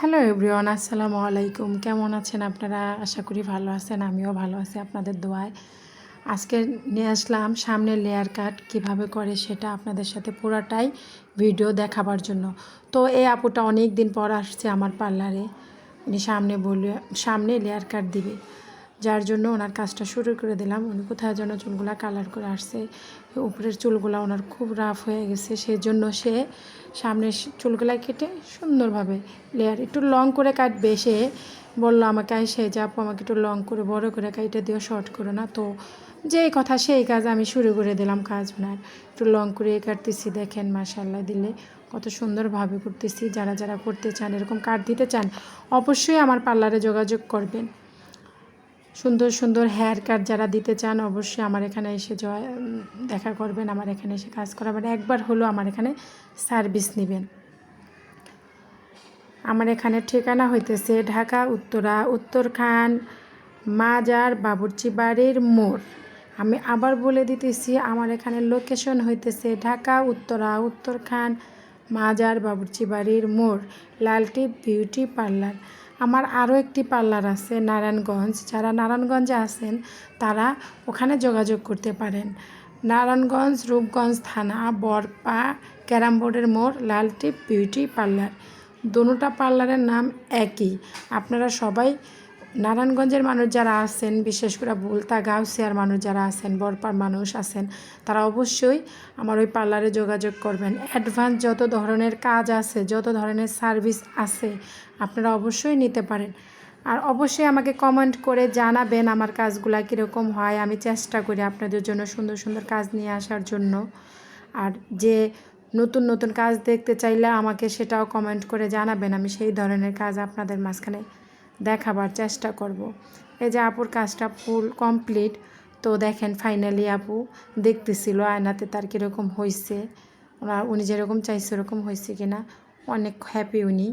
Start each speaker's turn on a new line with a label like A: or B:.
A: Hello everyone আসসালামু আলাইকুম কেমন আছেন আপনারা? আশা করি ভালো আছেন। আমিও ভালো আছি আপনাদের দোয়ায়। আজকে নিয়ে আসলাম সামনে লেয়ার কাট কীভাবে করে সেটা আপনাদের সাথে পুরাটাই ভিডিও দেখাবার জন্য। তো এই আপুটা অনেক দিন পর আসছে আমার পার্লারে উনি সামনে বলে সামনে লেয়ার কাট দিবে। যার জন্য ওনার কাজটা শুরু করে দিলাম। উনি কোথায় যেন চুলগুলা কালার করে আসছে। উপরের চুলগুলা ওনার খুব রাফ হয়ে গেছে। সেজন্য সে সামনের চুলগুলা কেটে সুন্দরভাবে লেয়ার একটু লং করে কাটবে। সে বলল, আমাকে সে যে আপু, আমাকে একটু লং করে, বড় করে কাইটে দিও শর্ট করে না তো। যেই কথা সেই কাজ আমি শুরু করে দিলাম কাজ ওনার। একটু লং করে কাটতেছি, দেখেন মাসাল্লাহ দিলে কত সুন্দরভাবে করতেছি। যারা যারা করতে চান, এরকম কাট দিতে চান, অবশ্যই আমার পার্লারে যোগাযোগ করবেন। সুন্দর সুন্দর হেয়ার কাট যারা দিতে চান, অবশ্যই আমার এখানে এসে জয় দেখা করবেন, আমার এখানে এসে কাজ করাবেন। একবার হলো আমার এখানে সার্ভিস নেবেন। আমার এখানে ঠিকানা হইতেছে ঢাকা, উত্তরা, উত্তরখান, মাজার, বাবুর্চি বাড়ির মোড়। আমি আবার বলে দিতেছি, আমার এখানে লোকেশন হইতেছে ঢাকা, উত্তরা, উত্তরখান মাজার বাবুর্চি বাড়ির মোড়, লালটি বিউটি পার্লার। আমার আরও একটি পার্লার আছে, নারায়ণগঞ্জ। যারা নারায়ণগঞ্জে আছেন, তারা ওখানে যোগাযোগ করতে পারেন। নারায়ণগঞ্জ, রূপগঞ্জ থানা, বরপা, ক্যারাম বোর্ডের মোড় লালটিপ বিউটি পার্লার। দোনোটা পার্লারের নাম একই। আপনারা সবাই নারায়ণগঞ্জের মানুষ যারা আছেন, বিশেষ করে বুলতা গাউসিয়ার মানুষ যারা আছেন, বরপার মানুষ আছেন, তারা অবশ্যই আমার ওই পার্লারে যোগাযোগ করবেন। অ্যাডভান্স যত ধরনের কাজ আছে, যত ধরনের সার্ভিস আছে, আপনারা অবশ্যই নিতে পারেন। আর অবশ্যই আমাকে কমেন্ট করে জানাবেন আমার কাজগুলা কীরকম হয়। আমি চেষ্টা করি আপনাদের জন্য সুন্দর সুন্দর কাজ নিয়ে আসার জন্য। আর যে নতুন নতুন কাজ দেখতে চাইলে আমাকে সেটাও কমেন্ট করে জানাবেন। আমি সেই ধরনের কাজ আপনাদের মাঝখানে দেখাবার চেষ্টা করব। এই যে আপুর কাজটা ফুল কমপ্লিট, তো দেখেন ফাইনালি আপু দেখতেছিল আয়নাতে তার কীরকম হয়েছে উনি যেরকম চাইছে ওরকম হয়েছে কিনা, অনেক হ্যাপি উনি